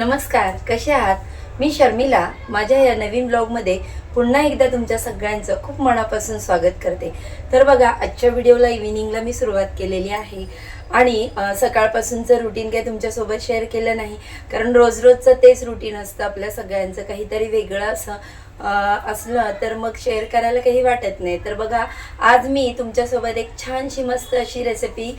नमस्कार कसे आहात? मी शर्मिला माझ्या या नवीन ब्लॉगमध्ये पुन्हा एकदा तुमच्या सगळ्यांचं खूप मनापासून स्वागत करते. तर बघा आजच्या व्हिडिओला इव्हिनिंगला मी सुरुवात केलेली आहे. आणि सकाळपासूनचं रुटीन काही तुमच्यासोबत शेअर केलं नाही कारण रोज रोजचं तेच रुटीन असतं आपल्या सगळ्यांचं. काहीतरी वेगळं असं असलं तर मग शेअर करायला काही वाटत नाही. तर बघा आज मी तुमच्यासोबत एक छानशी मस्त अशी रेसिपी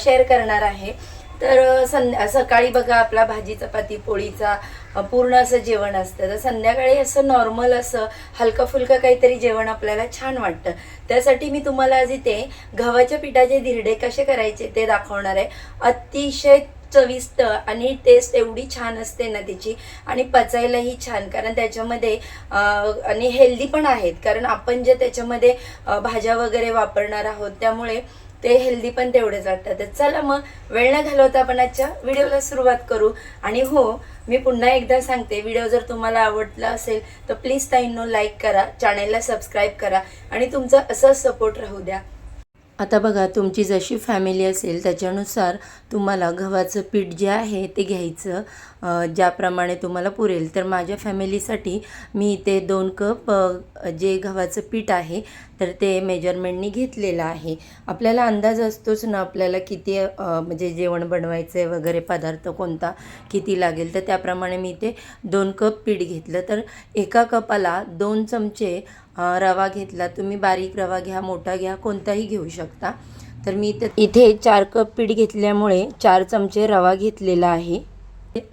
शेअर करणार आहे. तर संध्या सकाळी बघा आपला भाजी चपाती पोळीचा पूर्ण असं जेवण असतं. तर संध्याकाळी असं नॉर्मल असं हलकं फुलकं काहीतरी जेवण आपल्याला छान वाटतं. त्यासाठी मी तुम्हाला आज इथे गव्हाच्या पिठाचे धिरडे कसे करायचे ते दाखवणार आहे. अतिशय चविष्ट आणि टेस्ट एवढी छान असते ना तिची आणि पचायलाही छान कारण त्याच्यामध्ये आणि हेल्दी पण आहेत. कारण आपण जे त्याच्यामध्ये भाज्या वगैरे वापरणार आहोत त्यामुळे ते हेल्दी पण तेवढेच वाटतात तर चला मग वेळ न घालवता आपण आजच्या व्हिडिओला सुरुवात करू. आणि हो मी पुन्हा एकदा सांगते व्हिडिओ जर तुम्हाला आवडला असेल तर प्लीज ताईंनो लाईक करा चॅनेलला सबस्क्राईब करा आणि तुमचा असं सपोर्ट राहू द्या. आता बघा तुमची जशी फॅमिली असेल त्याच्यानुसार तुम्हाला गव्हाचं पीठ जे आहे ते घ्यायचं ज्याप्रमाणे तुम्हाला पुरेल. तर माझ्या फॅमिलीसाठी मी इथे दोन कप जे गव्हाचं पीठ आहे तर ते मेजरमेंटनी घेतलेलं आहे. आपल्याला अंदाज असतोच ना आपल्याला किती म्हणजे जेवण बनवायचं आहे वगैरे पदार्थ कोणता किती लागेल. तर त्याप्रमाणे मी ते दोन कप पीठ घेतलं. तर एका कपाला दोन चमचे रवा घेतला. तुम्ही बारीक रवा घ्या मोठा घ्या कोणताही घेऊ शकता. तर मी इथे चार कप पीठ घेतल्यामुळे चार चमचे रवा घेतलेला आहे.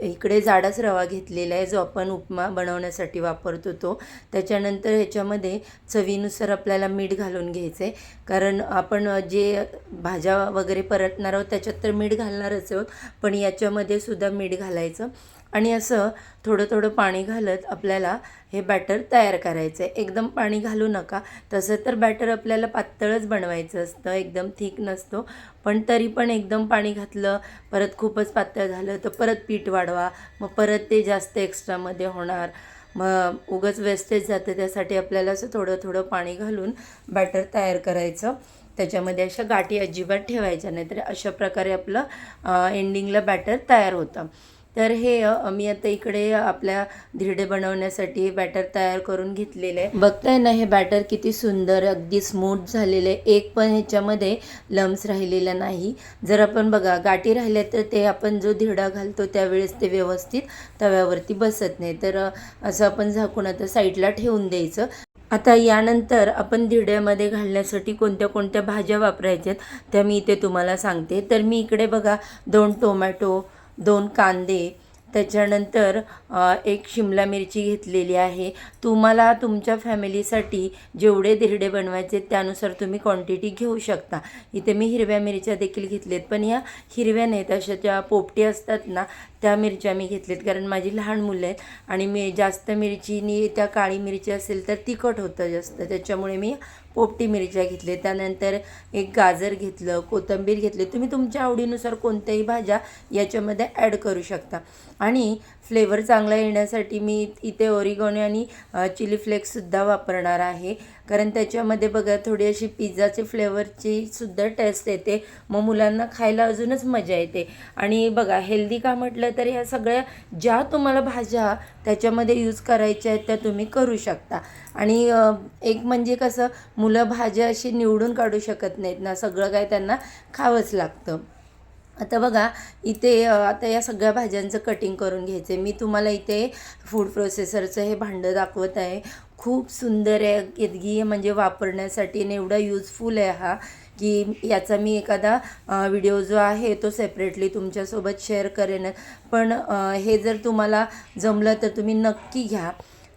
इकडे जाडाच रवा घेतलेला आहे जो आपण उपमा बनवण्यासाठी वापरतो तो त्याच्यानंतर ह्याच्यामध्ये चवीनुसार आपल्याला मीठ घालून घ्यायचं आहे कारण आपण जे भाज्या वगैरे परतणार आहोत त्याच्यात तर मीठ घालणारच आहोत पण याच्यामध्ये सुद्धा मीठ घालायचं. आणि असं थोडं थोडं पाणी घालत आपल्याला हे बॅटर तयार करायचं आहे एकदम पाणी घालू नका. तसं तर बॅटर आपल्याला पातळच बनवायचं असतं. एकदम थिक नसतो. पण तरी पण एकदम पाणी घातलं परत खूपच पातळ झालं तर परत पीठ वाढवा. मग परत ते जास्त एक्स्ट्रामध्ये होणार. मग उगच वेस्टेज जाते. त्यासाठी आपल्याला असं थोडं थोडं पाणी घालून बॅटर तयार करायचं. त्याच्यामध्ये अशा गाठी अजिबात ठेवायच्या नाही तर अशा प्रकारे आपलं एंडिंगला बॅटर तयार होतं. तर हे मी आता इकडे आपल्या धिरडे बनवण्यासाठी बॅटर तयार करून घेतलेलं आहे. बघताय ना हे बॅटर किती सुंदर अगदी स्मूथ झालेलं आहे. एक पण ह्याच्यामध्ये लम्स राहिलेला नाही. जर आपण बघा गाठी राहिल्या तर ते आपण जो धिरडा घालतो त्यावेळेस ते व्यवस्थित तव्यावरती बसत नाही. तर असं आपण झाकून आता साईडला ठेवून द्यायचं. आता यानंतर आपण धिरड्यामध्ये घालण्यासाठी कोणत्या कोणत्या भाज्या वापरायच्यात त्या मी इथे तुम्हाला सांगते. तर मी इकडे बघा दोन टोमॅटो दोन कांदे त्याच्यानंतर एक शिमला मिरची घेतलेली आहे. तुम्हाला तुमच्या फॅमिलीसाठी जेवढे धिरडे बनवायचे त्यानुसार तुम्ही क्वांटिटी घेऊ शकता. इथे मी हिरव्या मिरच्या देखील घेतलेत. पण या हिरव्या नाहीत अशा ज्या पोपटी असतात ना त्या मिरच्या मी घेतलेत कारण माझी लहान मुलं आहेत आणि मी जास्त मिरचीनी त्या काळी मिरची असेल तर तिखट होतं जास्त. त्याच्यामुळे मी पोपटी मिरच्या घेतले त्यानंतर एक गाजर घेतलं कोथिंबीर घेतली. तुम्ही तुमच्या आवडीनुसार कोणत्याही भाज्या याच्यामध्ये ॲड करू शकता. आणि फ्लेवर चांगला येण्यासाठी मी इथे ओरिगोने आणि चिली फ्लेक्ससुद्धा वापरणार आहे. कारण त्याच्यामध्ये बघा थोडी अशी पिझ्झाचे फ्लेवरची सुद्धा टेस्ट येते. मग मुलांना खायला अजूनच मजा येते. आणि बघा हेल्दी का म्हटलं तर ह्या सगळ्या ज्या तुम्हाला भाज्या त्याच्यामध्ये यूज करायच्या आहेत त्या तुम्ही करू शकता. आणि एक म्हणजे कसं मुलं भाज्या अशी निवडून काढू शकत नाहीत ना. सगळं काय त्यांना खावंच लागतं. आता बघा इथे आता या सगळ्या भाज्यांचं कटिंग करून घ्यायचं आहे मी तुम्हाला इथे फूड प्रोसेसरचं हे भांडं दाखवत आहे. खूप सुंदर आहे. इतकी म्हणजे वापरण्यासाठी आणि एवढा यूजफुल आहे हा की याचा मी एखादा व्हिडिओ जो आहे तो सेपरेटली तुमच्यासोबत शेअर करेन. पण हे जर तुम्हाला जमलं तर तुम्ही नक्की घ्या.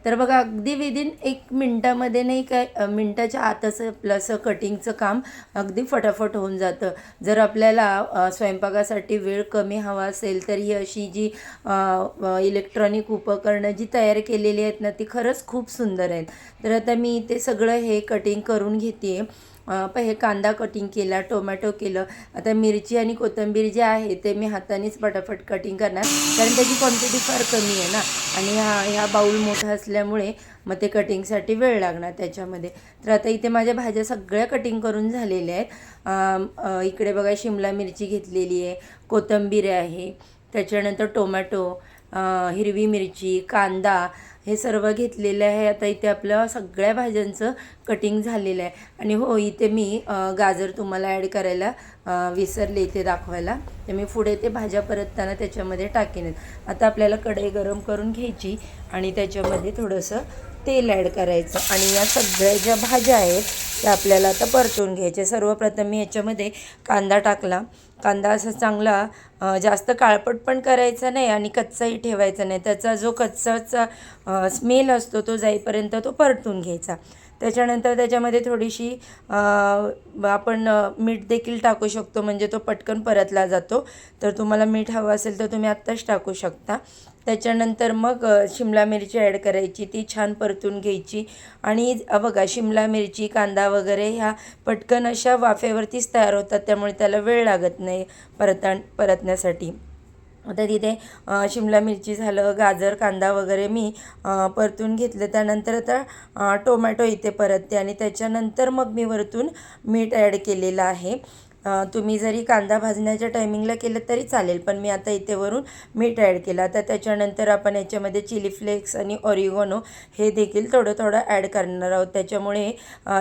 तर बघा अगदी विदिन एक मिनटामध्ये नाही काय मिनटाच्या आतच प्लस कटिंगचं काम अगदी फटाफट होऊन जातं. जर आपल्याला स्वयंपाकासाठी वेळ कमी हवा असेल तर ही अशी जी इलेक्ट्रॉनिक उपकरणं जी तयार केलेली आहेत ना ती खरंच खूप सुंदर आहेत. तर आता मी ते सगळं हे कटिंग करून घेते प हे कांदा कटिंग केला टोमॅटो केलं आता मिरची आणि कोथिंबीर जे आहे ते मी हातानेच पटापट कटिंग करणार. कारण त्याची क्वांटिटी फार कमी आहे ना. आणि हा ह्या बाऊल मोठा असल्यामुळे मग ते कटिंगसाठी वेळ लागणार त्याच्यामध्ये. तर आता इथे माझ्या भाज्या सगळ्या कटिंग करून झालेल्या आहेत. इकडे बघा शिमला मिरची घेतलेली आहे कोथिंबीर आहे त्याच्यानंतर टोमॅटो हिरवी मिरची कांदा हे सर्व घेतलेलं आहे. आता इथे आपलं सगळ्या भाज्यांचं कटिंग झालेलं आहे. आणि हो इथे मी गाजर तुम्हाला ॲड करायला विसरले इथे दाखवायला. तर मी पुढे ते भाज्या परतताना त्याच्यामध्ये टाकेन. आता आपल्याला कढई गरम करून घ्यायची आणि त्याच्यामध्ये थोडंसं तेल ॲड करायचं. आणि या सगळ्या ज्या भाज्या आहेत त्या आपल्याला आता परतून घ्यायच्या. सर्वप्रथम मी याच्यामध्ये कांदा टाकला. कांदा असा चांगला जास्त काळपट पण करायचा नाही आणि कच्चाही ठेवायचा नाही. त्याचा जो कच्चाचा स्मेल असतो तो जाईपर्यंत तो परतून घ्यायचा. त्याच्यानंतर त्याच्यामध्ये थोडीशी आपण मीठ देखील टाकू शकतो. म्हणजे तो पटकन परतला जातो. तर तुम्हाला मीठ हवं असेल तर तुम्ही आत्ताच टाकू शकता. त्याच्यानंतर मग शिमला मिरची ॲड करायची ती छान परतून घ्यायची. आणि अ, बघा शिमला मिरची कांदा वगैरे ह्या पटकन अशा वाफेवरतीच तयार होतात त्यामुळे त्याला वेळ लागत नाही परता परतण्यासाठी. आता तिथे शिमला मिरची झालं गाजर कांदा वगैरे मी परतून घेतलं. त्यानंतर आता टोमॅटो इथे परतते आणि त्याच्यानंतर मग मी वरतून मीठ ॲड केलेलं आहे. तुम्ही जरी कांदा भाजण्याच्या टायमिंगला केलं तरी चालेल पण मी आता इथे वरून मीठ ॲड केलं. तर त्याच्यानंतर आपण याच्यामध्ये चिली फ्लेक्स आणि ऑरिगोनो हे देखील थोडं थोडं ॲड करणार आहोत. त्याच्यामुळे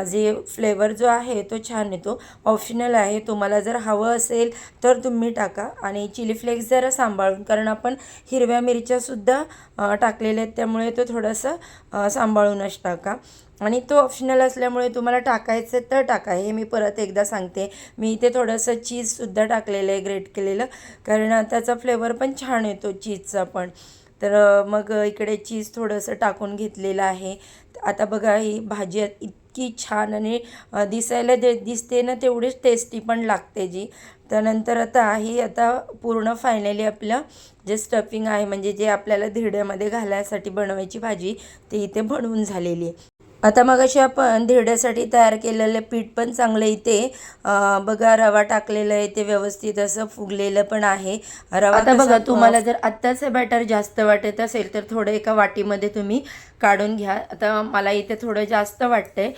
जे फ्लेवर जो आहे तो छान येतो. ऑप्शनल आहे. तुम्हाला जर हवं असेल तर तुम्ही टाका. आणि चिली फ्लेक्स जरा सांभाळून कारण आपण हिरव्या मिरच्यासुद्धा टाकलेल्या आहेत त्यामुळे तो थोडासा सांभाळूनच टाका. आणि तो ऑप्शनल असल्यामुळे तुम्हाला टाकायचं तर टाका. हे मी परत एकदा सांगते. मी इथे थोडंसं चीजसुद्धा टाकलेलं आहे ग्रेट केलेलं. कारण त्याचा फ्लेवर पण छान येतो चीजचा पण. तर मग इकडे चीज थोडंसं टाकून घेतलेलं आहे. आता बघा ही भाजी इतकी छान आणि दिसायला दे दिसते ना तेवढीच टेस्टी पण लागते जी. त्यानंतर आता ही आता पूर्ण फायनली आपलं जे स्टफिंग आहे म्हणजे जे आपल्याला धिरड्यामध्ये घालायसाठी बनवायची भाजी ती इथे बनवून झालेली आहे. आता मग अशी आपण धिरड्यासाठी तयार केलेलं पीठ पण चांगलं इथे बघा रवा टाकलेला आहे ते व्यवस्थित असं फुगलेलं पण आहे. रवा आता बघा तुम्हाला जर आत्ताच बॅटर जास्त वाटत असेल तर थोडं एका वाटीमध्ये तुम्ही काढून घ्या. आता मला इथे थोडं जास्त वाटतंय.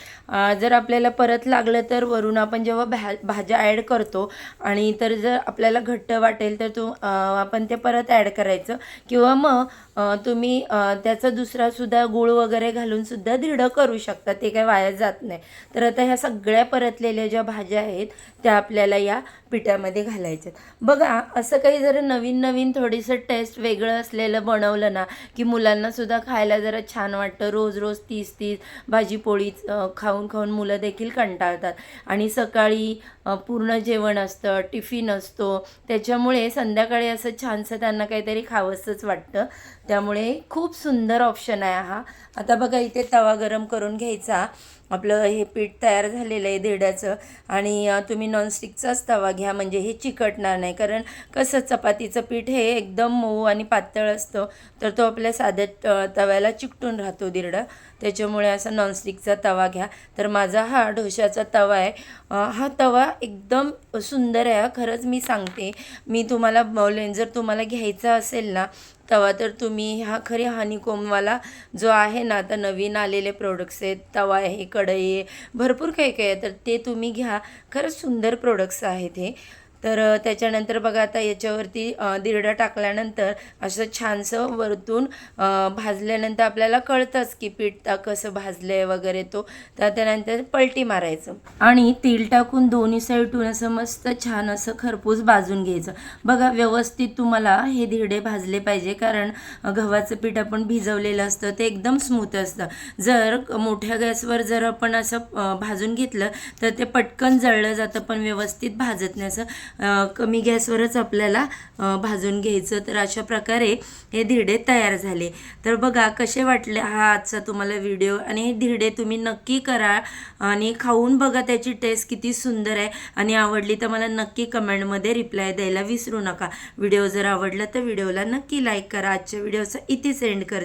जर आपल्याला परत लागलं तर वरून आपण जेव्हा भा भाज्या ॲड करतो आणि तर जर आपल्याला घट्ट वाटेल तर तू आपण ते परत ॲड करायचं. किंवा मग तुम्ही त्याचा दुसरासुद्धा गूळ वगैरे घालूनसुद्धा धिडं करू शकता. ते काय वाया जात नाही. तर आता ह्या सगळ्या परतलेल्या ज्या भाज्या आहेत त्या आपल्याला या पिठामध्ये घालायचं बघा असं काही जर नवीन नवीन थोडीसं टेस्ट वेगळं असलेलं बनवलं ना की मुलांनासुद्धा खायला जरा छान वाटतं. रोज रोज तीस तीस भाजी पोळी खाऊन खाऊन मुलं देखील कंटाळतात. आणि सकाळी पूर्ण जेवण असतं टिफिन असतो. त्याच्यामुळे संध्याकाळी असं छानसं त्यांना काहीतरी खावंसंच वाटतं. त्यामुळे खूप सुंदर ऑप्शन आहे हा. आता बघा इथे तवा गरम करून घ्यायचा. आपलं हे पीठ तयार झालेलं आहे देड्याचं आणि तुम्ही नॉनस्टिकचाच तवा घ्या म्हणजे हे चिकटणार नाही. कारण कसं चपातीचं पीठ हे एकदम मऊ आणि पातळ असतं तर तो आपल्या साध्या त- तव्याला चिकटून राहतो धिरडा. त्याच्यामुळे असा नॉनस्टिकचा तवा घ्या. तर माझा हा ढोशाचा तवा आहे. हा तवा एकदम सुंदर आहे. खरंच मी सांगते. मी तुम्हाला बोलेन जर तुम्हाला घ्यायचा असेल ना तवा तर तुम्ही हा खरी हानिकोमवाला जो आहे ना आता नवीन आलेले प्रोडक्ट्स आहेत तवा आहे कढई आहे भरपूर काही काही आहे. तर ते तुम्ही घ्या. खरंच सुंदर प्रोडक्ट्स आहेत हे. तर त्याच्यानंतर बघा आता याच्यावरती दिरडा टाकल्यानंतर असं छानसं वरतून भाजल्यानंतर आपल्याला कळतंच की पीठ कसं भाजलं आहे वगैरे तो. तर त्यानंतर पलटी मारायचं. आणि तेल टाकून दोन्ही साईडून असं मस्त छान असं खरपूस भाजून घ्यायचं. बघा व्यवस्थित तुम्हाला हे धिरडे भाजले पाहिजे. कारण गव्हाचं पीठ आपण भिजवलेलं असतं ते एकदम स्मूथ असतं. जर मोठ्या गॅसवर जर आपण असं भाजून घेतलं तर ते पटकन जळलं जातं पण व्यवस्थित भाजत नाही असं. कमी गॅसवरच आपल्याला भाजून घ्यायचं. तर अशा प्रकारे हे धिरडे तयार झाले. तर बघा कसे वाटले हा आजचा तुम्हाला व्हिडिओ? आणि हे धिरडे तुम्ही नक्की करा आणि खाऊन बघा त्याची टेस्ट किती सुंदर आहे. आणि आवडली तर मला नक्की कमेंटमध्ये रिप्लाय द्यायला विसरू नका. व्हिडिओ जर आवडला तर व्हिडिओला नक्की लाईक करा. आजच्या व्हिडिओचा इथे सेंड कर